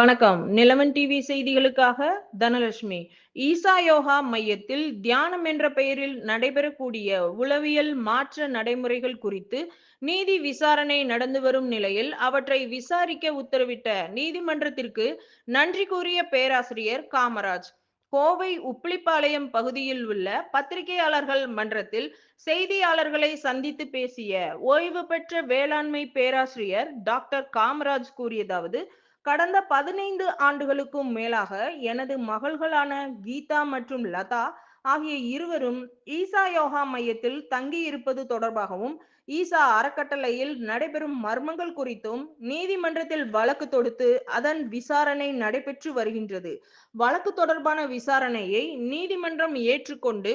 வணக்கம். நிலவன் டிவி செய்திகளுக்காக தனலட்சுமி. ஈசா யோகா மையத்தில் தியானம் என்ற பெயரில் நடைபெறக்கூடிய உளவியல் மாற்ற நடைமுறைகள் குறித்து நீதி விசாரணை நடந்து வரும் நிலையில் அவற்றை விசாரிக்க உத்தரவிட்ட நீதிமன்றத்திற்கு நன்றி கூறிய பேராசிரியர் காமராஜ். கோவை உப்பிலிப்பாளையம் பகுதியில் உள்ள பத்திரிகையாளர்கள் மன்றத்தில் செய்தியாளர்களை சந்தித்து பேசிய ஓய்வு பெற்ற வேளாண்மை பேராசிரியர் டாக்டர் காமராஜ் கூறியதாவது கடந்த பதினைந்து ஆண்டுகளுக்கும் மேலாக எனது மகள்களான கீதா மற்றும் லதா ஆகிய இருவரும் ஈசா யோகா மையத்தில் தங்கியிருப்பது தொடர்பாகவும் ஈசா அறக்கட்டளையில் நடைபெறும் மர்மங்கள் குறித்தும் நீதிமன்றத்தில் வழக்கு தொடுத்து அதன் விசாரணை நடைபெற்று வருகின்றது. வழக்கு தொடர்பான விசாரணையை நீதிமன்றம் ஏற்றுக்கொண்டு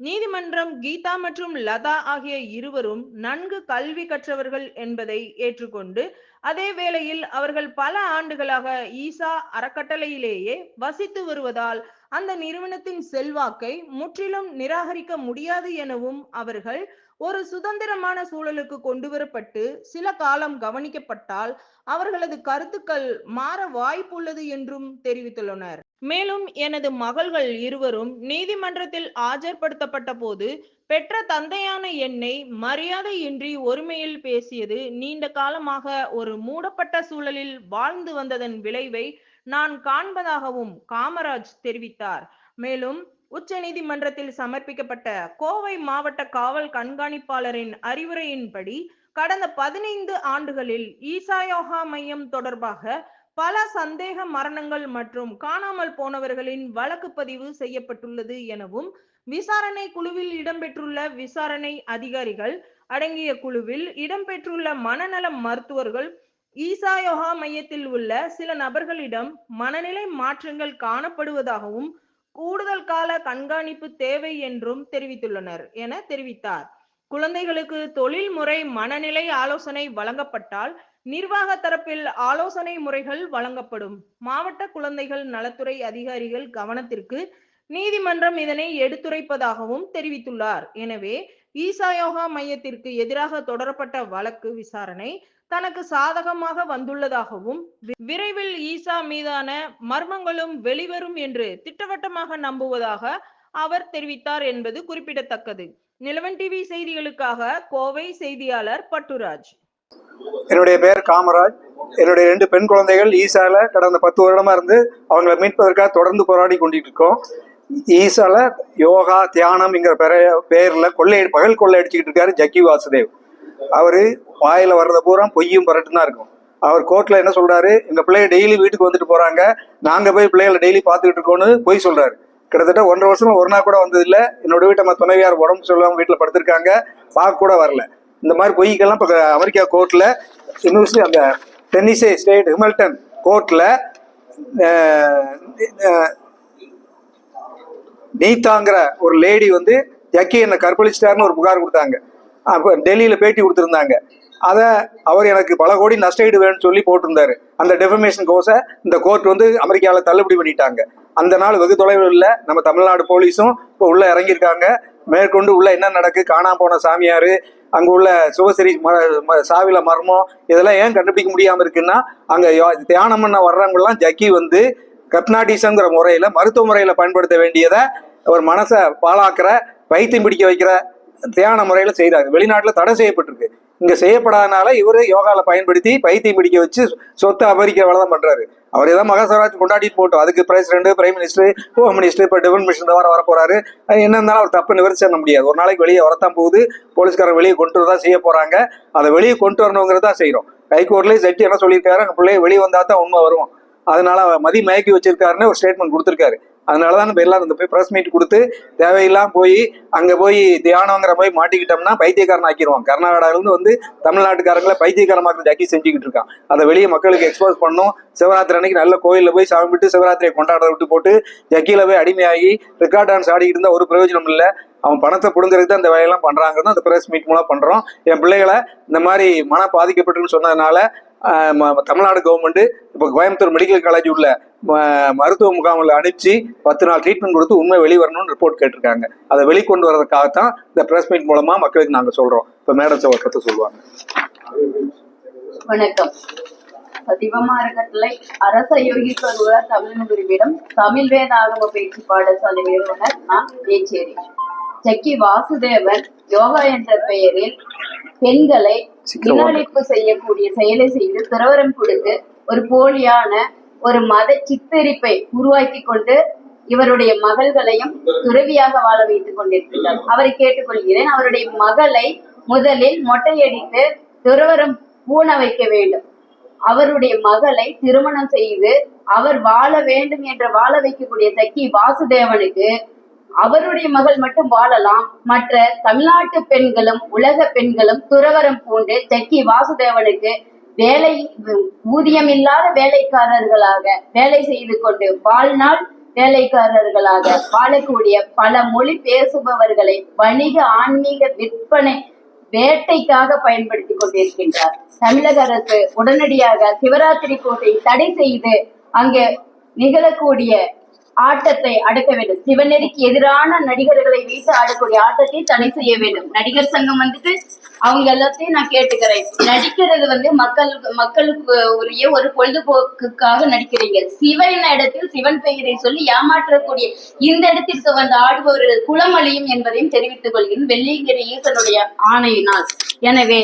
நீதிமன்றம் கீதா மற்றும் லதா ஆகிய இருவரும் நன்கு கல்வி கற்றவர்கள் என்பதை ஏற்றுக்கொண்டு அதே வேளையில் அவர்கள் பல ஆண்டுகளாக ஈசா அறக்கட்டளையிலேயே வசித்து வருவதால் அந்த நிறுவனத்தின் செல்வாக்கை முற்றிலும் நிராகரிக்க முடியாது எனவும் அவர்கள் ஒரு சுதந்திரமான சூழலுக்கு கொண்டு வரப்பட்டு சில காலம் கவனிக்கப்பட்டால் அவர்களது கருத்துக்கள் மாற வாய்ப்புள்ளது என்றும் தெரிவித்துள்ளனர். மேலும் எனது மகள்கள் இருவரும் நீதிமன்றத்தில் ஆஜர்படுத்தப்பட்ட போது பெற்ற தந்தையான என்னை மரியாதையின்றி ஒருமையில் பேசியது நீண்ட காலமாக ஒரு மூடப்பட்ட சூழலில் வாழ்ந்து வந்ததன் விளைவை நான் காண்பதாகவும் காமராஜ் தெரிவித்தார். மேலும் உச்ச நீதிமன்றத்தில் சமர்ப்பிக்கப்பட்ட கோவை மாவட்ட காவல் கண்காணிப்பாளரின் அறிவுரையின்படி கடந்த பதினைந்து ஆண்டுகளில் ஈசா யோகா மையம் தொடர்பாக பல சந்தேக மரணங்கள் மற்றும் காணாமல் போனவர்களின் வழக்கு பதிவு செய்யப்பட்டுள்ளது எனவும் விசாரணை குழுவில் இடம்பெற்றுள்ள விசாரணை அதிகாரிகள் அடங்கிய குழுவில் இடம்பெற்றுள்ள மனநல மருத்துவர்கள் ஈசா யோகா மையத்தில் உள்ள சில நபர்களிடம் மனநிலை மாற்றங்கள் காணப்படுவதாகவும் கூடுதல் கால கண்காணிப்பு தேவை என்றும் தெரிவித்துள்ளனர் என தெரிவித்தார். குழந்தைகளுக்கு தொழில்முறை மனநிலை ஆலோசனை வழங்கப்பட்டால் நிர்வாக தரப்பில் ஆலோசனை முறைகள் வழங்கப்படும். மாவட்ட குழந்தைகள் நலத்துறை அதிகாரிகள் கவனத்திற்கு நீதிமன்றம் இதனை எடுத்துரைப்பதாகவும் தெரிவித்துள்ளார். எனவே ஈசா யோகா மையத்திற்கு எதிராக தொடரப்பட்ட வழக்கு விசாரணை தனக்கு சாதகமாக வந்துள்ளதாகவும் விரைவில் ஈசா மீதான மர்மங்களும் வெளிவரும் என்று திட்டவட்டமாக நம்புவதாக அவர் தெரிவித்தார் என்பது குறிப்பிடத்தக்கது. நிலவன் டிவி செய்திகளுக்காக கோவை செய்தியாளர் பட்டுராஜ். என்னுடைய பெயர் காமராஜ். என்னுடைய ரெண்டு பெண் குழந்தைகள் ஈசால கடந்த பத்து வருடமா இருந்து அவங்கள மீட்பதற்காக தொடர்ந்து போராடி கொண்டிட்டு இருக்கோம் ஈசால யோகா தியானம்ங்கிற பெற பெயர்ல கொள்ளை பகல் கொள்ளை அடிச்சுக்கிட்டு இருக்காரு ஜக்கி வாசுதேவ். அவரு வாயில வர்றத பூரா பொய்யும் பரட்டும் தான் இருக்கும். அவர் கோர்ட்ல என்ன சொல்றாரு? எங்க பிள்ளைய டெய்லி வீட்டுக்கு வந்துட்டு போறாங்க. நாங்க போய் பிள்ளைகளை டெய்லி பார்த்துக்கிட்டு இருக்கோம்னு பொய் சொல்றாரு. கிட்டத்தட்ட ஒன்றரை வருஷம் ஒரு நாள் கூட வந்தது என்னோட வீட்டை நம்ம துணைவியார் உடம்பு சொல்லாம வீட்டுல படுத்திருக்காங்க. பார்க்க கூட வரல. இந்த மாதிரி பொய்க்கெல்லாம் இப்போ அமெரிக்கா கோர்ட்டில் யூனிவர்சிட்டி அந்த டென்னிசே ஸ்டேட் ஹிமில்டன் கோர்ட்டில் நீதாங்கிற ஒரு லேடி வந்து ஜக்கி என்னை கற்பழிச்சிட்டாருன்னு ஒரு புகார் கொடுத்தாங்க. அப்போ டெல்லியில் பேட்டி கொடுத்துருந்தாங்க. அதை அவர் எனக்கு பல கோடி நஷ்டஈடு வேணும்னு சொல்லி போட்டிருந்தாரு. அந்த டெஃபமேஷன் கோர்ஸை இந்த கோர்ட் வந்து அமெரிக்காவில் தள்ளுபடி பண்ணிட்டாங்க. அந்த நாள் வெகு தொலைவில் இல்லை. நம்ம தமிழ்நாடு போலீஸும் இப்போ உள்ளே இறங்கியிருக்காங்க. மேற்கொண்டு உள்ள என்ன நடக்கு? காணாம போன சாமியார் அங்கே உள்ள சிவசரி ம ம- சாவில மர்மம் இதெல்லாம் ஏன் கண்டுபிடிக்க முடியாமல் இருக்குன்னா அங்கே தியானம் பண்ண வர்றவங்கலாம் ஜக்கி வந்து கப்னாட்டிசங்கிற முறையில் மருத்துவ முறையில் பயன்படுத்த வேண்டியதை ஒரு மனசை பாழாக்கிற வைத்தியம் பிடிக்க வைக்கிற தியான முறையில் செய்கிறாங்க வெளிநாட்டில் தடை செய்யப்பட்டிருக்கு. இங்கே செய்யப்படாதனால இவர் யோகாவில் பயன்படுத்தி பைத்தியம் பிடிக்க வச்சு சொத்தை அபகரிக்கிற வேலை தான் பண்ணுறாரு அவர் ஏதாவது மகாஸ்வராஜ் கொண்டாடிட்டு போட்டோம் அதுக்கு president prime minister home minister இப்போ டிஃபன் மினிஸ்டர் வர வர போறாரு என்ன இருந்தாலும் அவர் தப்பு நிவர்த்தி பண்ண முடியாது. ஒரு நாளைக்கு வெளியே வரத்தான் போகுது. போலீஸ்காரர் வெளியே கொண்டு வரதான் செய்ய போறாங்க. அதை வெளியே கொண்டு வரணுங்கிறதா செய்கிறோம் ஹைகோர்ட்லேயே ஜட்ஜி என்ன சொல்லியிருக்காரு? பிள்ளைய வெளியே வந்தால் தான் உண்மை வரும். அதனால அவர் மதி மயக்கி வச்சிருக்காருன்னு ஒரு ஸ்டேட்மெண்ட் கொடுத்துருக்காரு. அதனால தான் நம்ம எல்லாம் அந்த போய் ப்ரெஸ் மீட் கொடுத்து தேவையெல்லாம் போய் அங்கே போய் தியானங்கிற போய் மாட்டிக்கிட்டோம்னா பைத்தியக்காரன் ஆக்கிடுவான் கர்நாடகாவிலேருந்து வந்து தமிழ்நாட்டுக்காரங்களை பைத்தியக்காரமாக்கிறது ஜக்கி செஞ்சுக்கிட்டு இருக்கான். அதை வெளியே மக்களுக்கு எக்ஸ்போஸ் பண்ணும். சிவராத்திரி அன்னைக்கு நல்ல கோயிலில் போய் சாமி விட்டு சிவராத்திரியை கொண்டாட விட்டு போட்டு ஜக்கியில் போய் அடிமையாகி ரெக்கார்ட் டான்ஸ் ஆடிக்கிட்டு இருந்தால் ஒரு பிரயோஜனம் இல்லை. அவன் பணத்தை பிடுங்கிறதுக்கு தான் இந்த வேலையெல்லாம் பண்ணுறாங்கிறது அந்த ப்ரெஸ் மீட் மூலம் பண்ணுறோம் என் பிள்ளைகளை இந்த மாதிரி மன பாதிக்கப்பட்டுன்னு சொன்னதுனால தமிழ்நாடு கவர்மெண்ட் இப்போ கோயம்புத்தூர் மெடிக்கல் காலேஜ் உள்ள ம- மருத்துவ முகாமில் அனுப்பிச்சு பத்து நாள் ட்ரீட்மெண்ட் கொடுத்து உண்மை வெளிவரணும்னு ரிப்போர்ட் கேட்டிருக்காங்க. அதை வெளிக்கொண்டு வர்றதுக்காகத்தான் இந்த ப்ரெஸ் மீட் மூலமா மக்களுக்கு நாங்கள் சொல்றோம். இப்போ மேடம் ஒரு சொல்லுவாங்க. வணக்கம். சதிவமா அறக்கட்டளை அரச யோகீஸ்வர தமிழ் குருவிடம் தமிழ் வேத ஆகம பயிற்சி பாடசாலை நிறுவனர் நான் பேச்சேரி செக்கி வாசுதேவன் யோகா என்ற பெயரில் பெண்களை இனஅழிப்பு செய்யக்கூடிய செயலை செய்து துறவரம் கொடுத்து ஒரு போலியான ஒரு மத சித்தரிப்பை உருவாக்கி கொண்டு இவருடைய மகள்களையும் துறவியாக வாழ வைத்துக் கொண்டிருக்கிறார் அவரை கேட்டுக்கொள்கிறேன். அவருடைய மகளை முதலில் மொட்டையடித்து துறவரம் பூண வைக்க வேண்டும். அவருடைய மகளை திருமணம் செய்து அவர் வாழ வேண்டும் என்று வாழ வைக்கக்கூடிய தக்கி வாசுதேவனுக்கு அவருடைய மகள் மட்டும் வாழலாம். மற்ற தமிழ்நாட்டு பெண்களும் உலக பெண்களும் துறவரம் பூண்டு தக்கி வாசுதேவனுக்கு வேலை ஊதியம் இல்லாத வேலைக்காரர்களாக வேலை செய்து கொண்டு வாழ்நாள் வேலைக்காரர்களாக வாழக்கூடிய பல மொழி பேசுபவர்களை வணிக ஆன்மீக விற்பனை வேட்டைக்காக பயன்படுத்தி கொண்டிருக்கின்றார். தமிழக அரசு உடனடியாக சிவராத்திரி கோட்டை தடை செய்து அங்கே நிகழக்கூடிய ஆட்டத்தை அடக்க வேண்டும். சிவநெறிக்கு எதிரான நடிகர்களை வைத்து ஆடக்கூடிய ஆட்டத்தை தடை செய்ய வேண்டும். நடிகர் சங்கம் வந்துட்டு அவங்க எல்லாத்தையும் நான் கேட்டுக்கிறேன். நடிக்கிறது வந்து மக்களுக்கு மக்களுக்கு உரிய ஒரு பொழுதுபோக்குக்காக நடிக்கிறீங்க. சிவன் இடத்தில் சிவன் பெயரை சொல்லி ஏமாற்றக்கூடிய இந்த இடத்திற்கு வந்து ஆடுபவர்கள் குளமழியும் என்பதையும் தெரிவித்துக் கொள்கிறேன். வெள்ளிங்கிற ஈசனுடைய ஆணையினால். எனவே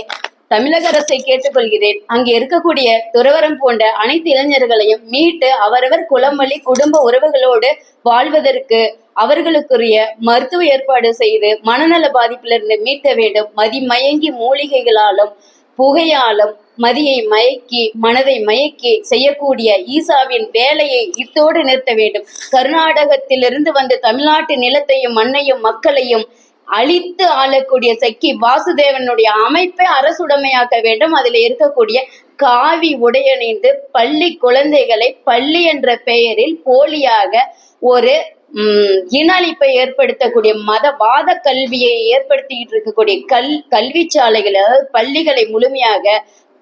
தமிழக அரசை கேட்டுக்கொள்கிறேன். அங்கே இருக்கக்கூடிய துறவரம் போன்ற அனைத்து இளைஞர்களையும் மீட்டு அவரவர் குளமல்லி குடும்ப உறவுகளோடு வாழ்வதற்கு அவர்களுக்குரிய மருத்துவ ஏற்பாடு செய்து மனநல பாதிப்பிலிருந்து மீட்ட வேண்டும். மதிமயங்கி மூலிகைகளாலும் புகையாலும் மதியை மயக்கி மனதை மயக்கி செய்யக்கூடிய ஈசாவின் வேலையை இத்தோடு நிறுத்த வேண்டும். கர்நாடகத்திலிருந்து வந்த தமிழ்நாட்டு நிலத்தையும் மண்ணையும் மக்களையும் அழித்து ஆளக்கூடிய சக்கி வாசுதேவனுடைய அமைப்பை அரசுடைமையாக்க வேண்டும். அதில் இருக்கக்கூடிய காவி உடையணிந்து பள்ளி குழந்தைகளை பள்ளி என்ற பெயரில் போலியாக ஒரு உம் இன அழிப்பை ஏற்படுத்தக்கூடிய மதவாத கல்வியை ஏற்படுத்திக்கிட்டு இருக்கக்கூடிய கல் கல்வி சாலைகள் அதாவது பள்ளிகளை முழுமையாக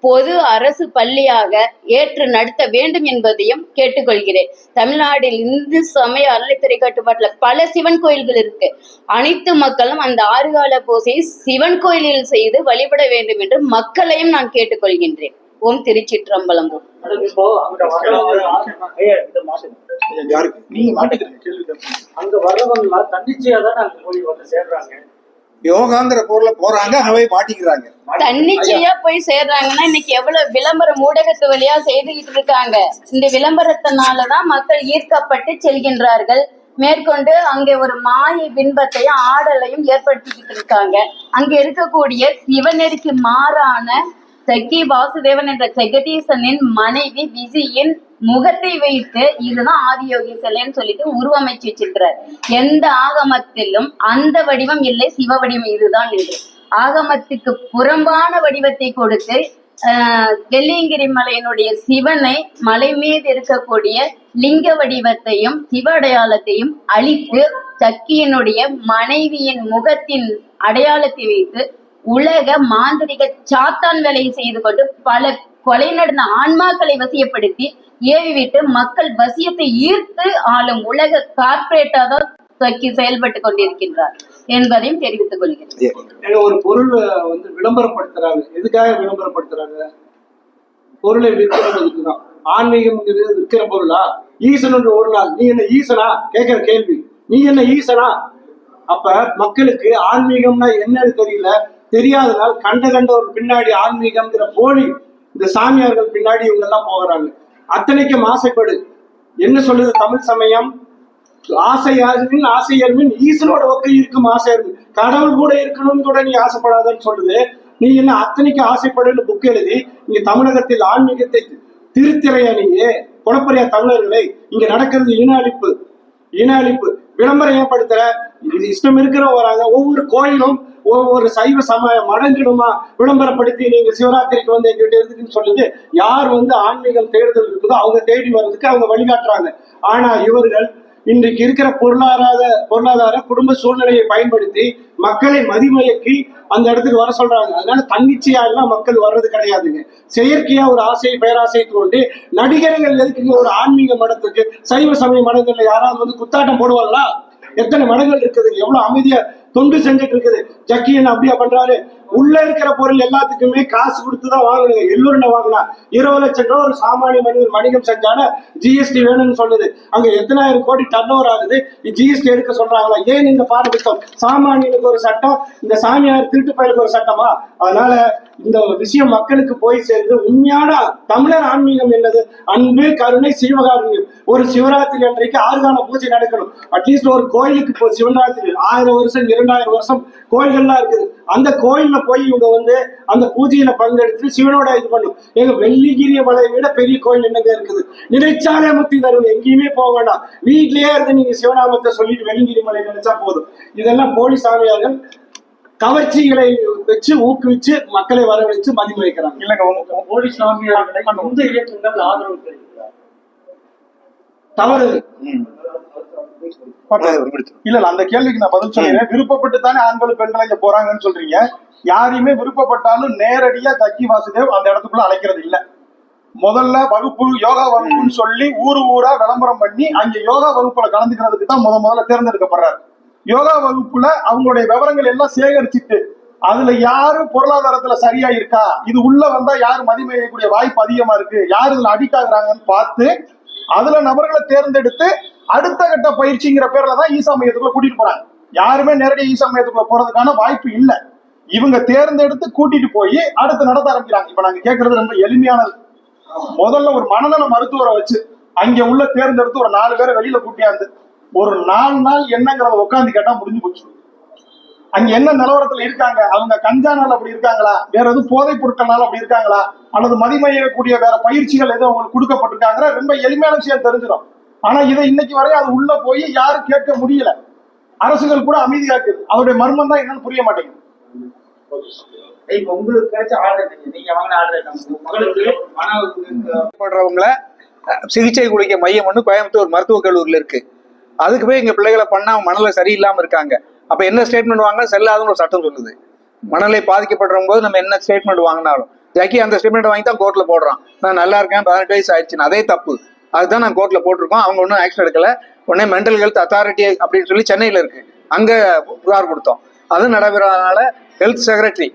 பொது அரசு பள்ளியாக ஏற்று நடத்த வேண்டும் என்பதையும் கேட்டுக்கொள்கிறேன். தமிழ்நாட்டில் இந்து சமய அறநிலைத்துறை கட்டுப்பாட்டில் பல சிவன் கோயில்கள் இருக்கு. அனைத்து மக்களும் அந்த ஆறுகால பூசையை சிவன் கோயிலில் செய்து வழிபட வேண்டும் என்று மக்களையும் நான் கேட்டுக்கொள்கின்றேன். ஓம் திருச்சிற்றம்பலம் ஓம் அங்க வர்றவங்க அங்க வர்றவங்க தன்னிச்சையா தான் அங்க போய் வந்து சேர்றாங்க. யோகாங்கிற பொருளை போறாங்க அங்க போய் மாட்டிக்கிறாங்க. தன்னிச்சையா போய் சேர்றாங்கன்னா இன்னைக்கு எவ்வளவு விளம்பரம் ஊடகத்து வழியா செய்துகிட்டு இருக்காங்க. இந்த விளம்பரத்தினாலதான் மக்கள் ஈர்க்கப்பட்டு செல்கின்றார்கள். மேற்கொண்டு அங்கே ஒரு மாய பின்பத்தையும் ஆடலையும் ஏற்படுத்திக்கிட்டு இருக்காங்க. அங்க இருக்கக்கூடிய சிவநெறிக்கு மாறான சக்கி வாசுதேவன் என்ற ஜெகதீசனின் மனைவி விஜயின் முகத்தை வைத்து இதுதான் ஆதியோகி சிலைன்னு சொல்லிட்டு உருவமைச்சு வச்சிருக்கிறார். எந்த ஆகமத்திலும் அந்த வடிவம் இல்லை சிவ வடிவம் இதுதான் என்று. ஆகமத்துக்கு புறம்பான வடிவத்தை கொடுத்து வெள்ளியங்கிரி மலையினுடைய சிவனை மலை மீது இருக்கக்கூடிய லிங்க வடிவத்தையும் சிவ அடையாளத்தையும் அழித்து சக்கியனுடைய மனைவியின் முகத்தின் அடையாளத்தை வைத்து உலக மாந்திரிக சாத்தான் வேலையை செய்து கொண்டு பல கொலை நடந்த ஆன்மாக்களை வசியப்படுத்தி ஏவிவிட்டு மக்கள் வசியத்தை ஈர்த்து ஆளும் உலக கார்ப்பரேட்டா தான் சக்கி செயல்பட்டு கொண்டிருக்கின்றார் என்பதையும் தெரிவித்துக் கொள்கிறேன். ஒரு பொருள் வந்து விளம்பரப்படுத்துறாங்க. எதுக்காக விளம்பரப்படுத்துறாங்க? பொருளை விற்கிறதுக்கு தான். ஆன்மீகம்ங்கிறது விற்கிற பொருளா? ஈசன் ஒரு நாள் நீ என்ன ஈசனா? கேட்கிற கேள்வி. நீ என்ன ஈசனா? அப்ப மக்களுக்கு ஆன்மீகம்னா என்னன்னு தெரியல. தெரியாதனால் கண்ட கண்ட ஒரு பின்னாடி ஆன்மீகம்ங்கிற போலி இந்த சாமியார்கள் பின்னாடி இவங்க எல்லாம் போகிறாங்க. அத்தனைக்கும் ஆசைப்படு. என்ன சொல்லுது தமிழ் சமயம்? ஆசையாருமின் ஆசையர்மின் ஈசனோட ஒக்க இருக்கும் ஆசையர்மின் கடவுள் கூட இருக்கணும்னு கூட நீ ஆசைப்படாதன்னு சொல்லுது. நீ என்ன அத்தனைக்கு ஆசைப்படுன்னு புக் எழுதி இங்க தமிழகத்தில் ஆன்மீகத்தை திருத்திரையா நீங்க குழப்பறியா தமிழர்களை இங்க நடக்கிறது இன அழிப்பு இன அழிப்பு விளம்பரம் ஏற்படுத்துற இஷ்டம் இருக்கிற வராங்க. ஒவ்வொரு கோயிலும் ஒவ்வொரு சைவ சமய மடங்கிடுமா விளம்பரப்படுத்தி நீங்க சிவராத்திரிக்கு வந்து எங்கிட்ட இருக்குன்னு சொல்லுது யார் வந்து ஆன்மீகம் தேடுதல் இருக்குதோ அவங்க தேடி வர்றதுக்கு அவங்க வழிகாட்டுறாங்க. ஆனா இவர்கள் இன்றைக்கு இருக்கிற பொருளாதார பொருளாதார குடும்ப சூழ்நிலையை பயன்படுத்தி மக்களை மதிமயக்கி அந்த இடத்துக்கு வர சொல்றாங்க. அதனால தன்னிச்சையா எல்லாம் மக்கள் வர்றது கிடையாதுங்க. செயற்கையா ஒரு ஆசையை பேராசையை கொண்டு நடிகர்கள் எதுக்குங்க ஒரு ஆன்மீக மடத்துக்கு சைவ சமய மடங்கள்ல யாராவது வந்து குத்தாட்டம் போடுவாங்களா? எத்தனை மடங்கள் இருக்குது? எவ்வளவு அமைதியா தொண்டு செஞ்சுட்டு இருக்குது. ஜக்கியன் அப்படியா பண்றாரு? உள்ள இருக்கிற பொருள் எல்லாத்துக்குமே காசு கொடுத்து தான் வாங்கணுங்க. எல்லோரும் வாங்கினா இருபது லட்சம் ரூபா ஒரு சாமானிய மனிதன் வணிகம் செஞ்சான ஜிஎஸ்டி வேணும்னு சொல்லுது. அங்க எத்தனாயிரம் கோடி டர்ன் ஓவர் ஆகுது. ஜிஎஸ்டி எடுக்க சொல்றாங்களா? ஏன் இந்த பாரபட்சம்? சாமானியனுக்கு ஒரு சட்டம் இந்த சாமியார் திருட்டு பயலுக்கு ஒரு சட்டமா? அதனால இந்த விஷயம் மக்களுக்கு போய் சேர்ந்து உண்மையான தமிழர் ஆன்மீகம் என்னது? அன்பு கருணை சிவகாருண்யம். ஒரு சிவராத்திரி அன்றைக்கு ஆறுகால பூஜை நடக்கணும். அட்லீஸ்ட் ஒரு கோயிலுக்கு இப்போ சிவராத்திரி. ஆயிரம் வருஷம் இரண்டாயிரம் வருஷம் கோயில்கள்லாம் இருக்குது. அந்த கோயில்ல போய் இவங்க வந்து அந்த பூஜையில பங்கெடுத்து சிவனோட இது பண்ணும். எங்க வெள்ளிகிரிய மலையை விட பெரிய கோயில் என்னங்க இருக்குது? நினைச்சாலே முத்தி தரும் எங்கேயுமே போக வேண்டாம். வீட்லயே இருந்து நீங்க சிவநாமத்தை சொல்லிட்டு வெள்ளிகிரி மலை நினைச்சா போதும். இதெல்லாம் போலி சாமியார்கள் கவர்ச்சிகளை வச்சு ஊக்குவிச்சு மக்களை வரவழைச்சு மதிப்பு வைக்கிறாங்க இல்லைங்க மோடி சாமியார்களை இந்த இயக்கங்கள் ஆதரவு தவறு. இல்ல இல்ல அந்த கேள்விக்கு நான் பதில் சொல்றேன். விருப்பப்பட்டு தானே ஆண்கள் பெண்கள் இங்க போறாங்கன்னு சொல்றீங்க. யாரையுமே விருப்பப்பட்டாலும் நேரடியா தக்கி வாசுதேவ் அந்த இடத்துக்குள்ள அழைக்கிறது இல்ல. முதல்ல வகுப்பு யோகா வகுப்புன்னு சொல்லி ஊரு ஊரா விளம்பரம் பண்ணி அங்க யோகா வகுப்புல கலந்துக்கிறதுக்கு தான் முத முதல்ல தேர்ந்தெடுக்கப்படுறாரு. யோகா வகுப்புல அவங்களுடைய விவரங்கள் எல்லாம் சேகரிச்சுட்டு அதுல யாரு பொருளாதாரத்துல சரியா இருக்கா இது உள்ள வந்தா யாரு மதிமையக்கூடிய வாய்ப்பு அதிகமா இருக்கு? யாரு இதுல அடிக்ட் ஆகுறாங்கன்னு பார்த்து அதுல நபர்களை தேர்ந்தெடுத்து அடுத்த கட்ட பயிற்சிங்கிற பேர்ல தான் ஈசா மையத்துக்குள்ள கூட்டிட்டு போறாங்க. யாருமே நேரடியாக ஈசா மையத்துக்குள்ள போறதுக்கான வாய்ப்பு இல்லை. இவங்க தேர்ந்தெடுத்து கூட்டிட்டு போய் அடுத்து நடத்த ஆரம்பிக்கிறாங்க. இப்ப நாங்க கேட்கறது ரொம்ப எளிமையானது. முதல்ல ஒரு மனநல மருத்துவரை வச்சு அங்க உள்ள தேர்ந்தெடுத்து ஒரு நாலு பேரை வெளியில கூட்டியாந்து ஒரு நாலு நாள் என்னங்கிறத உட்காந்து கேட்டா முடிஞ்சு போச்சு. அங்க என்ன நிலவரத்துல இருக்காங்க? அவங்க கஞ்சானால அப்படி இருக்காங்களா? வேற எதுவும் போதைப் பொருட்கள்னால அப்படி இருக்காங்களா? அல்லது மதிமையக்கூடிய வேற பயிற்சிகள் எதுவும் அவங்களுக்கு கொடுக்கப்பட்டிருக்காங்கிற ரொம்ப எளிமையான விஷயம் தெரிஞ்சிடும். ஆனா இதை இன்னைக்கு வரை அது உள்ள போய் யாரும் கேட்க முடியல. அரசுகள் கூட அமைதியா இருக்குது அதோடைய மர்மம் தான் என்னன்னு புரிய மாட்டேங்குது. இப்ப உங்களுக்கு கிடைச்ச ஆர்டர் நீங்க வாங்கின ஆர்டர் மகளுக்கு மன படுறவங்கள அஹ், சிகிச்சை குளிக்க மையம் ஒன்று கோயம்புத்தூர் மருத்துவக் கல்லூரியில் இருக்கு. அதுக்கு போய் எங்க பிள்ளைகளை பண்ணா மனநிலை சரியில்லாம இருக்காங்க. அப்ப என்ன ஸ்டேட்மெண்ட் வாங்க செல்லாதுன்னு ஒரு சட்டம் சொல்லுது. மனநிலை பாதிக்கப்படுற போது நம்ம என்ன ஸ்டேட்மெண்ட் வாங்கினாலும். ஜக்கி அந்த ஸ்டேட்மெண்ட் வாங்கி தான் கோர்ட்ல போடுறான். நான் நல்லா இருக்கேன் பதினெட்டு வயசு ஆயிடுச்சு அதே தப்பு. அதுதான் நான் கோர்ட்ல போட்டிருக்கோம். அவங்க ஒன்றும் ஆக்ஷன் எடுக்கல. உடனே மென்டல் ஹெல்த் அத்தாரிட்டி அப்படின்னு சொல்லி சென்னையில இருக்கு. அங்க புகார் கொடுத்தோம். அது நடைபெறாதனால health secretary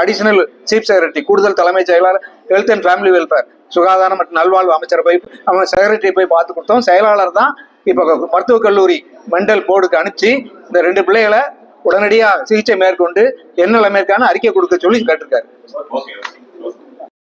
additional chief secretary கூடுதல் தலைமை செயலாளர் ஹெல்த் அண்ட் ஃபேமிலி வெல்ஃபேர் சுகாதாரம் மற்றும் நல்வாழ்வு அமைச்சரை போய் அவங்க செக்ரட்டரி போய் பார்த்து கொடுத்தோம். செயலாளர் தான் இப்போ மருத்துவக் கல்லூரி மெண்டல் போர்டுக்கு அனுப்பிச்சு இந்த ரெண்டு பிள்ளைகளை உடனடியாக சிகிச்சை மேற்கொண்டு என்ன நிலைமைக்கான அறிக்கை கொடுக்க சொல்லி கேட்டிருக்காரு. ஓகே